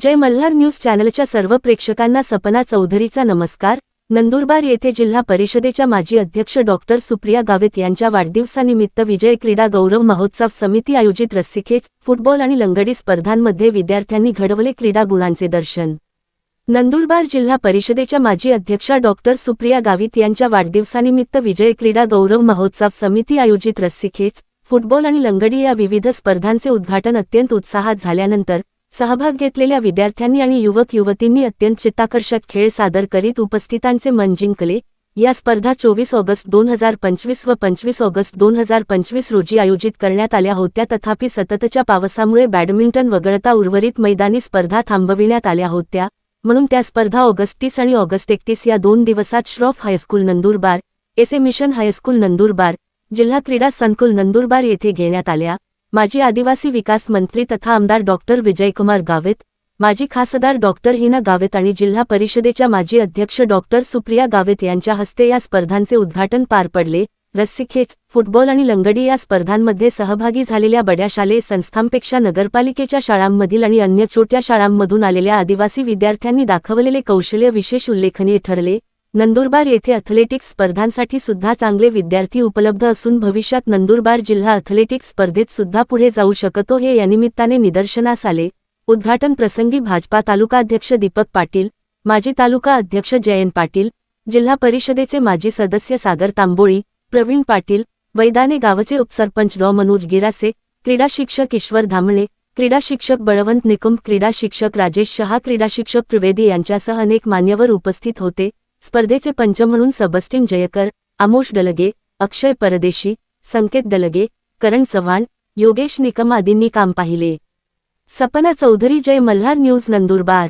जय Malhar news चॅनलच्या सर्व प्रेक्षकांना सपना चौधरीचा नमस्कार. नंदुरबार येथे जिल्हा परिषदेच्या माजी अध्यक्ष डॉक्टर सुप्रिया गावित यांच्या वाढदिवसानिमित्त विजय क्रीडा गौरव महोत्सव समिती आयोजित रस्सीखेच फुटबॉल आणि लंगडी स्पर्धांमध्ये विद्यार्थ्यांनी घडवले क्रीडा गुणांचे दर्शन. नंदुरबार जिल्हा परिषदेच्या माजी अध्यक्षा डॉक्टर सुप्रिया गावित यांच्या वाढदिवसानिमित्त विजय क्रीडा गौरव महोत्सव समिती आयोजित रस्सीखेच फुटबॉल आणि लंगडी या विविध स्पर्धांचे उद्घाटन अत्यंत उत्साहात झाल्यानंतर सहभाग घेतलेल्या विद्यार्थ्यांनी आणि युवक युवतींनी अत्यंत चित्ताकर्षक खेळ सादर करीत उपस्थितांचे मन जिंकले. या स्पर्धा चोवीस ऑगस्ट दोन हजार पंचवीस व पंचवीस ऑगस्ट दोन हजार पंचवीस रोजी आयोजित करण्यात आल्या होत्या. तथापि सततच्या पावसामुळे बॅडमिंटन वगळता उर्वरित मैदानी स्पर्धा थांबविण्यात आल्या होत्या. म्हणून त्या स्पर्धा ऑगस्ट तीस आणि ऑगस्ट एकतीस या दोन दिवसात श्रॉफ हायस्कूल नंदुरबार एसे मिशन हायस्कूल नंदुरबार जिल्हा क्रीडा संकुल नंदुरबार येथे घेण्यात आल्या. माजी आदिवासी विकास मंत्री तथा आमदार डॉक्टर विजयकुमार गावित माजी खासदार डॉक्टर हिना गावित आणि जिल्हा परिषदेच्या माजी अध्यक्ष डॉक्टर सुप्रिया गावित यांच्या हस्ते या स्पर्धांचे उद्घाटन पार पडले. रस्सीखेच फुटबॉल आणि लंगडी या स्पर्धांमध्ये सहभागी झालेल्या बड्या शालेय संस्थांपेक्षा नगरपालिकेच्या शाळांमधील आणि अन्य छोट्या शाळांमधून आलेल्या आदिवासी विद्यार्थ्यांनी दाखवलेले कौशल्य विशेष उल्लेखनीय ठरले. नंदुरबार येथे अथलेटिक्स स्पर्धांसाठी सुद्धा चांगले विद्यार्थी उपलब्ध असून भविष्यात नंदुरबार जिल्हा अथलेटिक्स स्पर्धेत सुद्धा पुढे जाऊ शकतो हे या निमित्ताने निदर्शनास आले. उद्घाटन प्रसंगी भाजपा तालुकाध्यक्ष दीपक पाटील माजी तालुका अध्यक्ष जयंत पाटील जिल्हा परिषदेचे माजी सदस्य सागर तांबोळी प्रवीण पाटील वैदाने गावचे उपसरपंच डॉ मनोज गिरासे क्रीडा शिक्षक ईश्वर धामणे क्रीडा शिक्षक बळवंत निकुंभ क्रीडा शिक्षक राजेश शहा क्रीडा शिक्षक त्रिवेदी यांच्यासह अनेक मान्यवर उपस्थित होते. स्पर्धेचे पंच म्हणून सबस्टिन जयकर आमोश डलगे अक्षय परदेशी संकेत डलगे करण चव्हाण योगेश निकम आदींनी काम पाहिले. सपना चौधरी जय मल्हार न्यूज नंदुरबार.